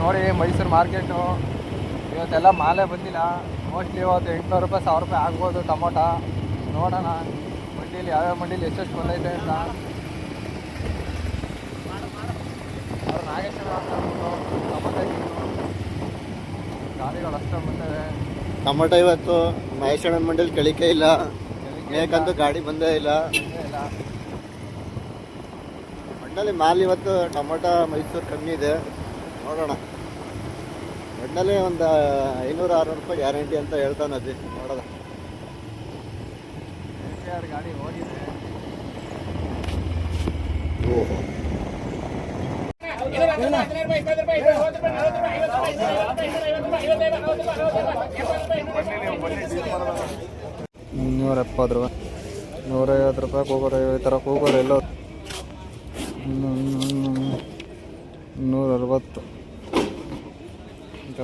ನೋಡಿ ಮೈಸೂರು ಮಾರ್ಕೆಟು. ಇವತ್ತೆಲ್ಲ ಮಾಲೆ ಬಂದಿಲ್ಲ. ಮೋಸ್ಟ್ಲಿ ಇವತ್ತು ಎಂಟುನೂರು ರೂಪಾಯಿ ಸಾವಿರ ರೂಪಾಯಿ ಆಗ್ಬೋದು ಟೊಮೊಟ. ನೋಡೋಣ ಮಂಡಿಲಿ ಯಾವ್ಯಾವ ಮಂಡಿಲಿ ಎಷ್ಟೆಷ್ಟು ಬಂದೈತೆ ಅಂತ. ಅವ್ರು ನಾಗೇಶ್ವರ ಟೊಮೊಟೊ ಗಾಡಿಗಳು ಅಷ್ಟೊಂದು ಬಂದಿವೆ. ಟೊಮೊಟೊ ಇವತ್ತು ಮಹೇಶ್ವರನ ಮಂಡಳಿ ಕಳಿಕೆ ಇಲ್ಲ. ಮೇಕಂತೂ ಗಾಡಿ ಬಂದೇ ಇಲ್ಲ. ಒಟ್ಟಿನಲ್ಲಿ ಮಾಲ್ ಇವತ್ತು ಟೊಮೊಟೊ ಮೈಸೂರು ಕಮ್ಮಿ ಇದೆ. ನೋಡೋಣ. ಒಟ್ಟಿನಲ್ಲಿ ಒಂದು ಐನೂರು ಆರುನೂರು ರೂಪಾಯಿ ಗ್ಯಾರಂಟಿ ಅಂತ ಹೇಳ್ತಾನೆ ಕೆ ಆರ್ ಗಾಡಿ ಹೋಗಿದೆ ಇನ್ನೂರ ಎಪ್ಪತ್ತು ರೂಪಾಯಿ. ನೂರೈವತ್ತು ರೂಪಾಯಿ ಕೂಗರ್ ಈ ಥರ ಕೂಗರ್ ಎಲ್ಲೋ. ನೂರ ಅರವತ್ತು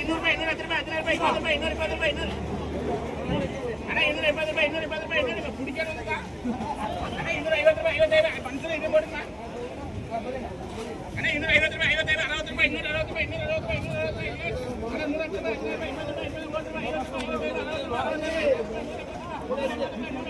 இன்னூறு ரூபாய் இன்னூறு ரூபாய் அத்தனை ரூபாய் இருபது ரூபாய் இன்னூறு இருபது ரூபாய் இன்னூறு அண்ணா இன்னூறு இருபது ரூபாய் இன்னூறு இருபது ரூபாய் இன்னூறு பிடிக்கிறதுக்கா அண்ணா இன்னூறு ஐம்பது ரூபாய் ஐம்பத்தாயிரம் பஞ்சு இது போடுமா அண்ணா இன்னூறு ஐம்பது ரூபாய் ஐம்பத்தாயிரம் ரூபாய் இன்னூறு ரூபாய் இன்னூறு ரூபாய் இன்னூறு ரூபாய் அண்ணா நூறு ஐம்பது ரூபாய் ஐம்பது ரூபாய் ஐம்பது ரூபாய் ஐம்பது ரூபாய் ஐம்பது ரூபாய் ஐம்பது ரூபாய் ஐம்பது ரூபாய்